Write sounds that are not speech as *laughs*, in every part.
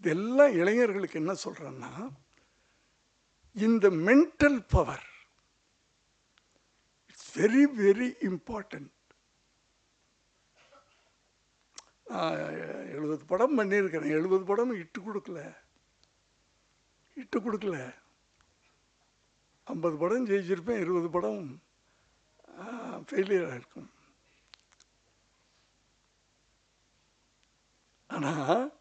இதெல்லாம் இளைஞர்களுக்கு என்ன சொல்கிறேன்னா இந்த mental power it's very very important எழுபது படம் பண்ணியிருக்கிறேன். எழுபது படம் இட்டு கொடுக்கல. இட்டு கொடுக்கல. ஐம்பது படம் ஜெயிச்சிருப்பேன். இருபது படம் ஃபெயிலியராக இருக்கும் ஆனால்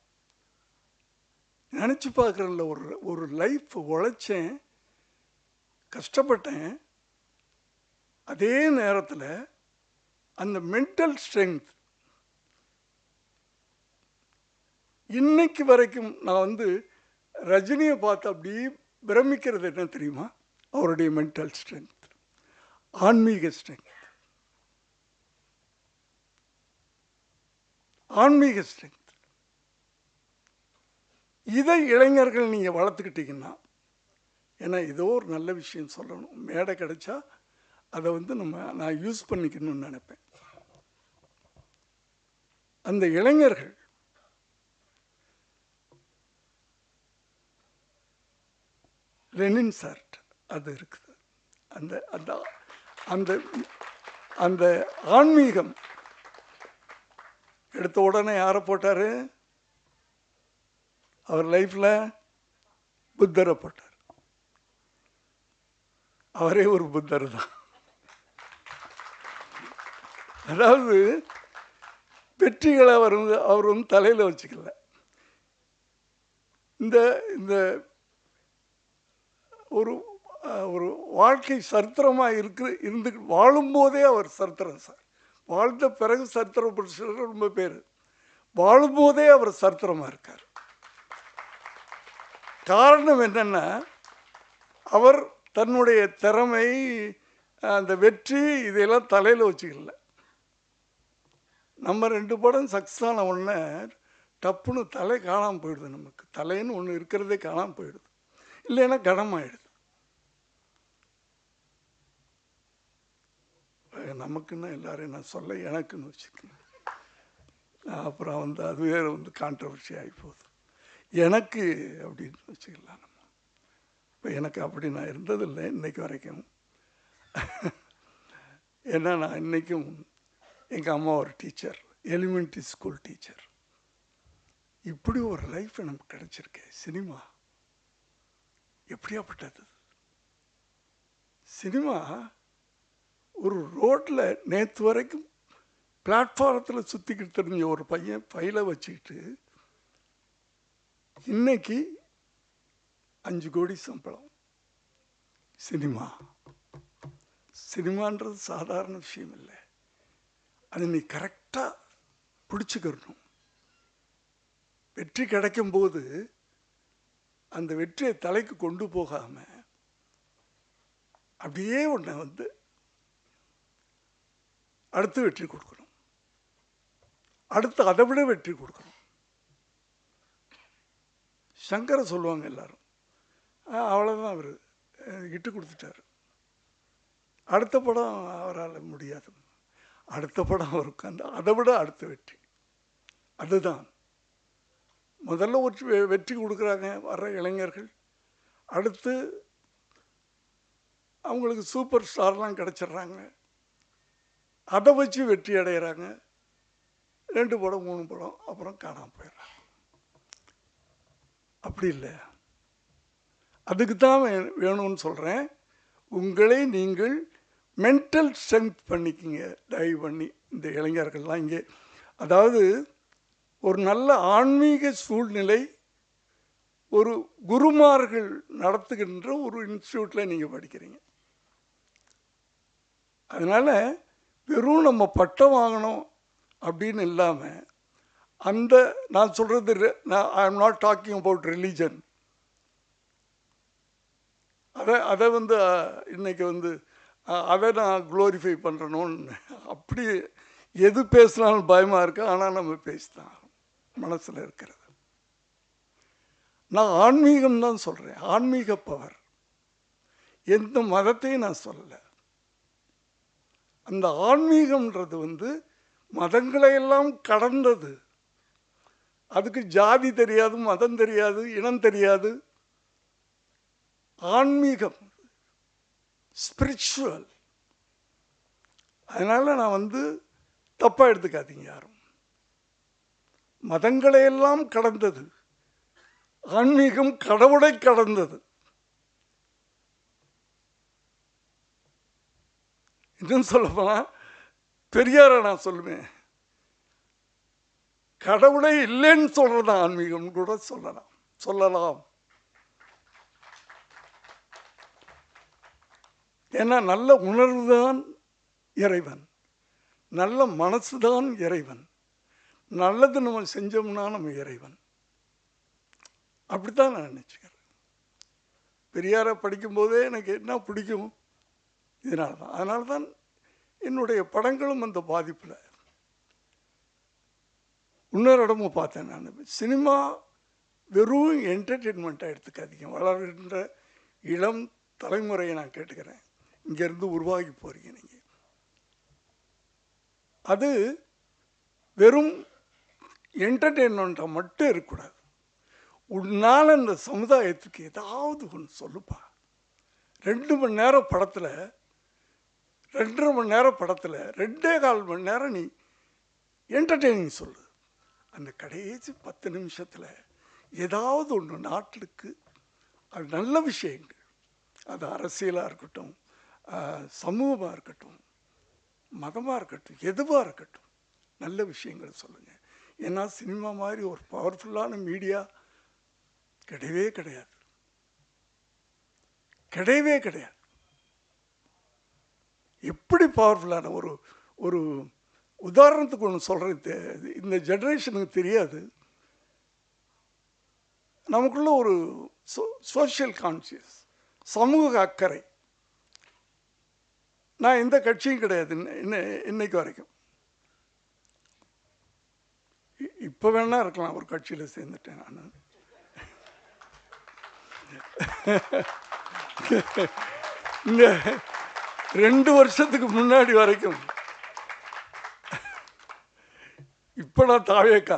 நினச்சி பார்க்குறேன்ல ஒரு ஒரு லைஃப் உழைச்சேன் கஷ்டப்பட்டேன். அதே நேரத்தில் அந்த மென்டல் ஸ்ட்ரென்த் இன்னைக்கு வரைக்கும் நான் வந்து ரஜினியை பார்த்து அப்படியே பிரமிக்கிறது என்ன தெரியுமா? அவருடைய மென்டல் ஸ்ட்ரென்த் ஆன்மீக ஸ்ட்ரென்த் ஆன்மீக ஸ்ட்ரென்த் இதை இளைஞர்கள் நீங்கள் வளர்த்துக்கிட்டீங்கன்னா ஏன்னா ஏதோ ஒரு நல்ல விஷயம் சொல்லணும். மேடை கிடைச்சா அதை வந்து நம்ம நான் யூஸ் பண்ணிக்கணும்னு நினைப்பேன். அந்த இளைஞர்கள் லெனின் சார்ட் அது இருக்குது. அந்த அந்த அந்த அந்த ஆன்மீகம் எடுத்த உடனே யாரை போட்டார்? அவர் லைஃப்பில் புத்தரை போட்டார் அவரே ஒரு புத்தர் தான். அதாவது வெற்றிகளை அவர் வந்து அவர் வந்து தலையில் வச்சுக்கல. இந்த இந்த ஒரு ஒரு வாழ்க்கை சரித்திரமாக இருக்கு இருந்து வாழும்போதே அவர் சரித்திரம் சார். வாழ்ந்த பிறகு சரித்திரம் சிலர் ரொம்ப பேர். வாழும்போதே அவர் சரித்திரமாக இருக்கார். காரணம் என்னென்னா அவர் தன்னுடைய திறமை அந்த வெற்றி இதையெல்லாம் தலையில் வச்சுக்கல. நம்ம ரெண்டு படம் சக்ஸஸ் ஆன உடனே டப்புன்னு தலை காணாமல் போயிடுது நமக்கு. தலைன்னு ஒன்று இருக்கிறதே காணாமல் போயிடுது. இல்லைன்னா கடமாயிடுது நமக்குன்னா எல்லாரையும் நான் சொல்ல எனக்குன்னு வச்சுக்கோங்க. அப்புறம் வந்து அது வேற வந்து கான்ட்ரவர்சி ஆகி போகுது. எனக்கு அப்படின்னு வச்சுக்கலாம் நம்ம. இப்போ எனக்கு அப்படி நான் இருந்ததில்லை இன்றைக்கு வரைக்கும். ஏன்னா நான் இன்றைக்கும் எங்கள் அம்மா ஒரு டீச்சர் எலிமெண்ட்ரி ஸ்கூல் டீச்சர் இப்படி ஒரு லைஃப் நமக்கு கிடைச்சிருக்கு. சினிமா எப்படியாப்பட்டது? சினிமா ஒரு ரோட்டில் நேற்று வரைக்கும் பிளாட்ஃபாரத்தில் சுற்றிக்கிட்டு தெரிஞ்ச ஒரு பையன் ஃபைலை வச்சுக்கிட்டு இன்னைக்கு அஞ்சு கோடி சம்பளம். சினிமா. சினிமான்றது சாதாரண விஷயம் இல்லை. அது நீ கரெக்டாக பிடிச்சிக்கிறணும். வெற்றி கிடைக்கும் போது அந்த வெற்றியை தலைக்கு கொண்டு போகாம அப்படியே உன்னை வந்து அடுத்து வெற்றி கொடுக்கணும். அடுத்து அதை விட வெற்றி கொடுக்கணும். சங்கரை சொல்லுவாங்க எல்லாரும். அவ்வளோதான் அவர். இட்டு கொடுத்துட்டாரு. அடுத்த படம் அவரால் முடியாது. அடுத்த படம் அவருக்கு அந்த அதை விட அடுத்த வெற்றி. அதுதான். முதல்ல ஒரு வெற்றி கொடுக்குறாங்க வர்ற இளைஞர்கள். அடுத்து அவங்களுக்கு சூப்பர் ஸ்டார்லாம் கிடச்சிட்றாங்க. அதை வச்சு வெற்றி அடைகிறாங்க ரெண்டு படம் மூணு படம் அப்புறம் காணாமல் போயிடுறாங்க. அப்படி இல்லை. அதுக்கு தான் வேணும்னு சொல்கிறேன் உங்களை நீங்கள் மென்டல் ஸ்ட்ரென்த் பண்ணிக்கிங்க. தயவு பண்ணி இந்த இளைஞர்கள்லாம் இங்கே. அதாவது ஒரு நல்ல ஆன்மீக சூழ்நிலை ஒரு குருமார்கள் நடத்துகின்ற ஒரு இன்ஸ்டியூட்டில் நீங்கள் படிக்கிறீங்க. அதனால் வெறும் நம்ம பட்டம் வாங்கணும் அப்படின்னு இல்லாமல் அந்த நான் சொல்கிறது நான் I am not talking about religion அதை அதை வந்து இன்றைக்கி இன்னைக்கு வந்து அதை நான் க்ளோரிஃபை பண்ணுறணும்னு அப்படி எது பேசினாலும் பயமாக இருக்கு ஆனால் நம்ம பேசிதான் மனசில் இருக்கிறது. நான் ஆன்மீகம் தான் சொல்கிறேன் ஆன்மீக பவர். எந்த மதத்தையும் நான் சொல்லலை. அந்த ஆன்மீகம்ன்றது வந்து மதங்களை எல்லாம் கடந்தது. அதுக்கு ஜாதி தெரியாது மதம் தெரியாது இனம் தெரியாது. ஆன்மீகம் ஸ்பிரிச்சுவல் அதனால் நான் வந்து தப்பாக எடுத்துக்காதீங்க யாரும். மதங்களை எல்லாம் கடந்தது. ஆன்மீகம் கடவுளை கடந்தது. இன்னும் சொல்லப்போனால் பெரியாரை நான் சொல்லுவேன். கடவுளே இல்லைன்னு சொல்கிறது ஆன்மீகம் கூட சொல்லலாம். சொல்லலாம். ஏன்னா நல்ல உணர்வு தான் இறைவன். நல்ல மனசு தான் இறைவன். நல்லது நம்ம செஞ்சோம்னா நம்ம இறைவன். அப்படித்தான் நான் நினச்சிக்கிறேன். பெரியாரை படிக்கும்போதே எனக்கு என்ன பிடிக்கும்? இதனால தான் அதனால தான் என்னுடைய படங்களும் அந்த பாதிப்பில் இன்னொரு இடமும் பார்த்தேன் நான். சினிமா வெறும் என்டர்டெயின்மெண்ட்டாக எடுத்துக்காதீங்க. வளர்கின்ற இளம் தலைமுறையை நான் கேட்டுக்கிறேன். இங்கேருந்து உருவாகி போகிறீங்க நீங்கள் அது வெறும் என்டர்டெயின்மெண்ட்டாக மட்டும் இருக்கக்கூடாது. உன்னால் அந்த சமுதாயத்துக்கு ஏதாவது ஒன்று சொல்லுப்பா. ரெண்டு மணி நேரம் படத்தில் ரெண்டரை மணி நேரம் படத்தில் ரெண்டே கால் மணி நேரம் நீ என்டர்டெய்னிங் சொல்லு. அந்த கடைசி பத்து நிமிஷத்தில் ஏதாவது ஒன்று நாட்டுக்கு அது நல்ல விஷயங்கள். அது அரசியலாக இருக்கட்டும் சமூகமாக இருக்கட்டும் மதமாக இருக்கட்டும் எதுவாக இருக்கட்டும் நல்ல விஷயங்கள் சொல்லுங்கள் ஏன்னா சினிமா மாதிரி ஒரு பவர்ஃபுல்லான மீடியா கிடையவே கிடையாது. கிடையவே கிடையாது. எப்படி பவர்ஃபுல்லான ஒரு ஒரு உதாரணத்துக்கு ஒன்று சொல்கிறேன் இந்த ஜென்ரேஷனுக்கு தெரியாது. நமக்குள்ள ஒரு சோ சோஷியல் கான்சியஸ் சமூக அக்கறை. நான் எந்த கட்சியும் கிடையாது இன்ன இன்னைக்கு வரைக்கும். இப்போ வேணா இருக்கலாம் ஒரு கட்சியில் சேர்ந்துட்டேன் நான். *laughs* இந்த ரெண்டு வருஷத்துக்கு முன்னாடி வரைக்கும் இப்போ நான் தாவேக்கா.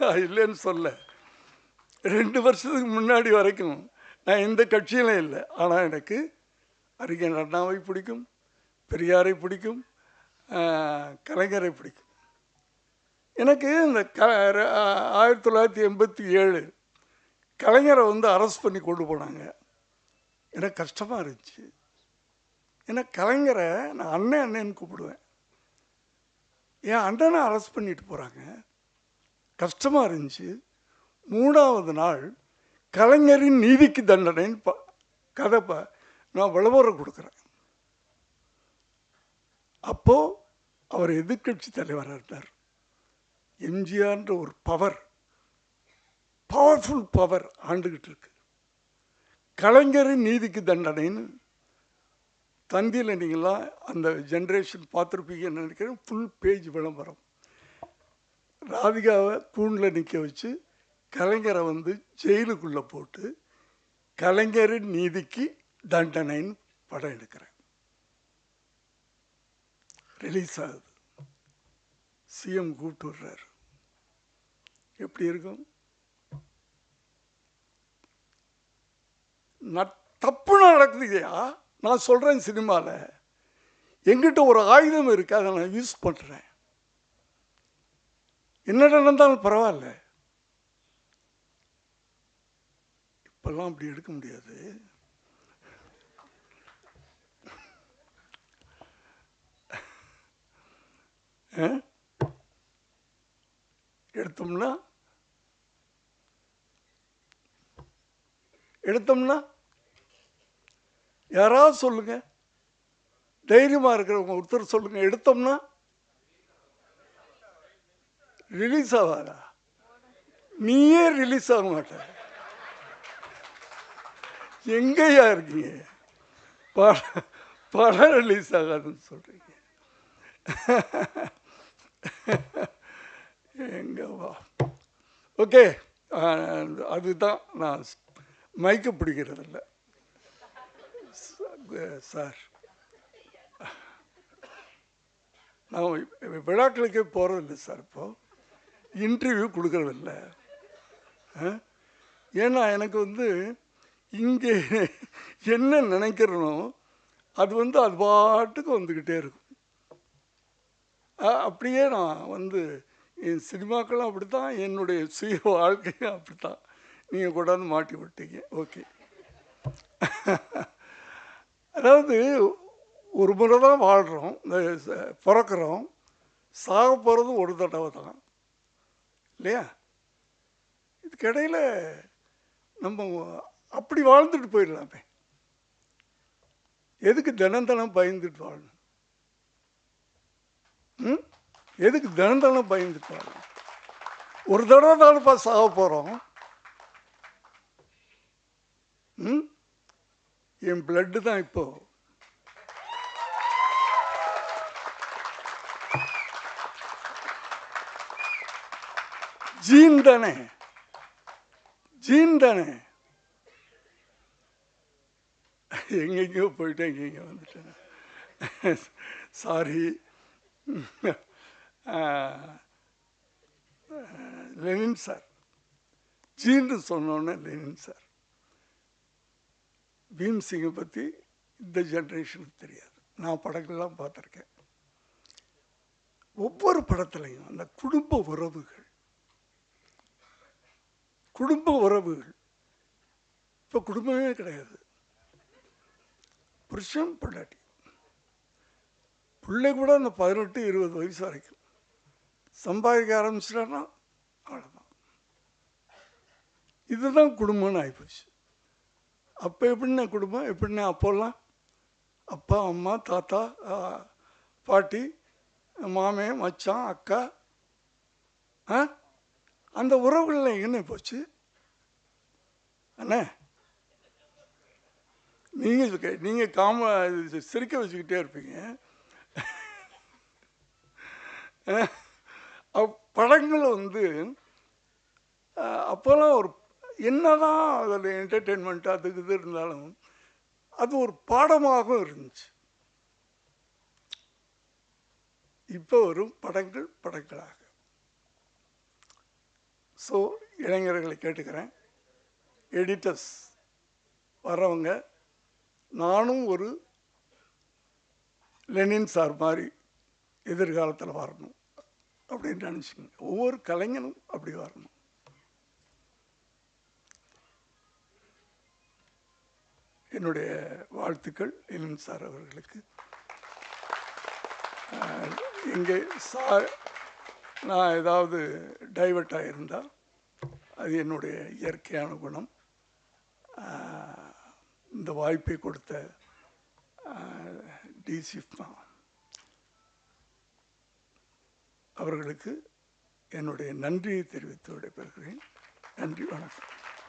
இல்லைன்னு சொல்ல. ரெண்டு வருஷத்துக்கு முன்னாடி வரைக்கும் நான் எந்த கட்சியிலும் இல்லை. ஆனால் எனக்கு அறிஞர் அண்ணாவை பிடிக்கும் பெரியாரை பிடிக்கும் கலைஞரை பிடிக்கும். எனக்கு இந்த க ஆயிரத்தி தொள்ளாயிரத்தி எண்பத்தி ஏழு கலைஞரை வந்து அரெஸ்ட் பண்ணி கொண்டு போனாங்க. எனக்கு கஷ்டமாக இருந்துச்சு. ஏன்னா கலைஞரை நான் அண்ணன் அண்ணன்னு கூப்பிடுவேன். என் அண்ணனை அரெஸ்ட் பண்ணிட்டு போகிறாங்க கஷ்டமாக இருந்துச்சு. மூணாவது நாள் கலைஞரின் நீதிக்கு தண்டனைன்னு ப கதை ப நான் விளம்பரம் கொடுக்குறேன். அப்போது அவர் எதிர்கட்சி தலைவராக இருந்தார். எம்ஜிஆர்ன்ற ஒரு பவர் பவர்ஃபுல் பவர் ஆண்டுகிட்டு இருக்கு. கலைஞரின் நீதிக்கு தண்டனைன்னு தந்தியில் நீங்களாம் அந்த ஜென்ரேஷன் பார்த்துருப்பீங்கன்னு நினைக்கிறேன். ஃபுல் பேஜ் விளம்பரம். ராதிகாவை தூணில் நிற்க வச்சு கலைஞரை வந்து ஜெயிலுக்குள்ளே போட்டு கலைஞரின் நீதிக்கு தண்டனைன்னு படம் எடுக்கிறேன். ரிலீஸ் ஆகுது. சிஎம் கூப்பிட்டு விடுறாரு எப்படி இருக்கும்? நான் தப்பு நடக்குதுயா நான் சொல்கிறேன் சினிமாவில் எங்கிட்ட ஒரு ஆயுதம் இருக்குது அதை நான் யூஸ் பண்ணுறேன் என்ன நடந்தாலும் பரவாயில்ல. இப்பெல்லாம் அப்படி எடுக்க முடியாது. ஆ? எடுத்தோம்னா? எடுத்தோம்னா? யாராவது சொல்லுங்க. தைரியமாக இருக்கிறவங்க ஒருத்தர் சொல்லுங்க. எடுத்தோம்னா ரிலீஸ் ஆகாதா நீயே ரிலீஸ் ஆக மாட்ட. எங்கேயா இருக்கீங்க? படம் படம் ரிலீஸ் ஆகாதுன்னு சொல்கிறீங்க எங்கவா ஓகே அதுதான் நான் மைக்கு பிடிக்கிறதில்ல. சார். நான் விழாக்களுக்கே போகிறதில்ல சார் இப்போது இன்டர்வியூ கொடுக்கறதில்ல. ஆ? ஏன்னா எனக்கு வந்து இங்கே என்ன நினைக்கிறனோ அது வந்து அது பாட்டுக்கு வந்துக்கிட்டே இருக்கும். அப்படியே நான் வந்து என் சினிமாக்களும் அப்படி தான் என்னுடைய சுய வாழ்க்கையும் அப்படி தான் நீங்கள் கொண்டாந்து மாட்டி விட்டீங்க. ஓகே. அதாவது ஒரு முறை தான் வாழ்கிறோம் இந்த பிறக்கிறோம் சாக போகிறது ஒரு தடவை தான். இல்லையா? இதுக்கிடையில் நம்ம அப்படி வாழ்ந்துட்டு போயிடலாமே. எதுக்கு தினம் தினம் பயந்துட்டு வாழணும்? ம்? எதுக்கு தினம் தினம் பயந்துட்டு வாழணும்? ஒரு தடவை தானப்பா சாக போகிறோம் ம்? என் பிளட்டு தான் இப்போ. ஜீன் தானே? ஜீன் தானே? எங்கெங்கேயோ போயிட்டேன் எங்கெங்க வந்துட்டேன். Sorry Lenin sir. ஜீன்னு சொன்னோன்னே லெனின் சார். பீம் சிங்கை பற்றி இந்த ஜென்ரேஷனுக்கு தெரியாது. நான் படங்கள்லாம் பார்த்துருக்கேன். ஒவ்வொரு படத்துலையும் அந்த குடும்ப உறவுகள் குடும்ப உறவுகள் இப்போ குடும்பமே கிடையாது. புருஷன் பொண்டாட்டி. பிள்ளை கூட அந்த பதினெட்டு இருபது வயசு வரைக்கும். சம்பாதிக்க ஆரம்பிச்சிட்டான்னா அவ்வளோதான் இதுதான் குடும்பம்னு ஆகிப்போச்சு அப்போ எப்படின்னா குடும்பம்? எப்படின்னா அப்போல்லாம்? அப்பா அம்மா தாத்தா பாட்டி மாமே மச்சான் அக்கா ஆ? அந்த உறவுகளில் என்ன போச்சு? அண்ணே நீங்கள் நீங்கள் காம இது சிரிக்க வச்சுக்கிட்டே இருப்பீங்க. படங்கள் வந்து அப்போல்லாம் ஒரு என்னதான் அதில் என்டர்டெயின்மெண்ட் அதுக்கு இது இருந்தாலும் அது ஒரு பாடமாகவும் இருந்துச்சு. இப்போ வரும் படங்கள் படங்களாக. ஸோ இளைஞர்களை கேட்டுக்கிறேன். எடிட்டர்ஸ் வர்றவங்க நானும் ஒரு லெனின் சார் மாதிரி எதிர்காலத்தில் வரணும் அப்படின்னு நினச்சிக்கோங்க. ஒவ்வொரு கலைஞனும் அப்படி வரணும். என்னுடைய வாழ்த்துக்கள் எலின் சார் அவர்களுக்கு. இங்கே சார் நான் ஏதாவது டைவர்ட் ஆகியிருந்தால் அது என்னுடைய இயற்கையான குணம். இந்த வாய்ப்பை கொடுத்த டிசிஃப்மா அவர்களுக்கு என்னுடைய நன்றியை தெரிவித்து விடைபெறுகிறேன். நன்றி வணக்கம்.